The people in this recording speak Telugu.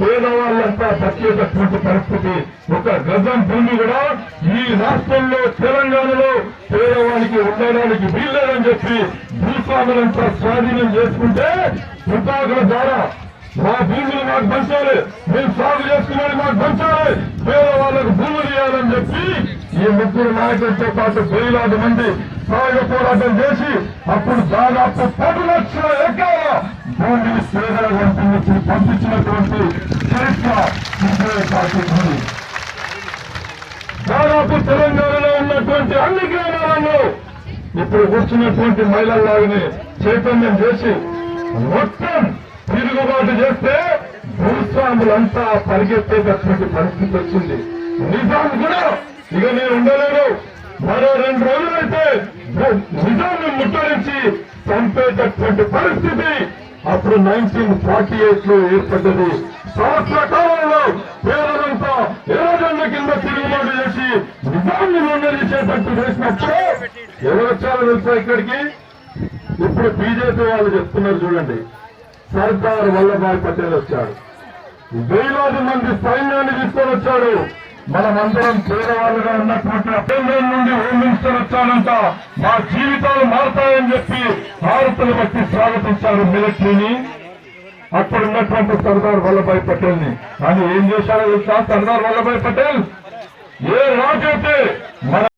పేదవాళ్ళంతా బతికేటటువంటి పరిస్థితి. ఒక గజం భూమి కూడా ఈ రాష్ట్రంలో తెలంగాణలో పేదవానికి ఉండడానికి వీల్లేదని చెప్పి భూస్వాములంతా స్వాధీనం చేసుకుంటే తుపాకుల ద్వారా మా భూములు మాకు పంచాలి. మేము సాగు చేసుకునేది మాకు పంచాలి. పేదవాళ్ళకు భూములు ఇవ్వాలని చెప్పి ఈ ముగ్గురు నాయకులతో పాటు వేలాది మంది సాగు పోరాటం చేసి అప్పుడు దాదాపు పది లక్షల ఎకరాల పంపించినటువంటి చరిత్ర సిపిఐ దాదాపు తెలంగాణలో ఉన్నటువంటి అన్ని గ్రామాలలో ఇప్పుడు కూర్చున్నటువంటి మహిళల్లాగానే చైతన్యం చేసి మొత్తం తిరుగుబాటు చేస్తే భూస్వాములంతా పరిగెత్తేటటువంటి పరిస్థితి వచ్చింది. నిజాం కూడా ఇక నేను ఉండలేను. మరో రెండు రోజులైతే నిజాన్ని ముట్టరించి చంపేటటువంటి పరిస్థితి అప్పుడు నైన్టీన్ ఫార్టీ ఎయిట్లో ఏర్పడ్డది. సంవత్సర కాలంలో పేదలంతా ఎర్రజెండ కింద తిరుగుబాటు చేసి నిజాన్ని ముందరించేటట్టు చేసినప్పుడు ఎవరు వచ్చారో తెలుసా ఇక్కడికి? ఇప్పుడు బీజేపీ వాళ్ళు చెప్తున్నారు చూడండి. సర్దార్ వల్లభాయ్ పటేల్ వచ్చాడు. వేలాది మంది సైన్యాన్ని తీసుకొని వచ్చాడు. మనమందరం పేదవాళ్ళుగా ఉన్నటువంటి అభ్యంతరం నుండి వచ్చానంట మా జీవితాలు మారుతాయని చెప్పి భారతను బట్టి స్వాగతించారు మిలిటరీని. అక్కడ ఉన్నటువంటి సర్దార్ వల్లభాయ్ పటేల్ని కానీ ఏం చేశారో తెలుసా? సర్దార్ వల్లభాయ్ పటేల్? ఏ రాజైతే మన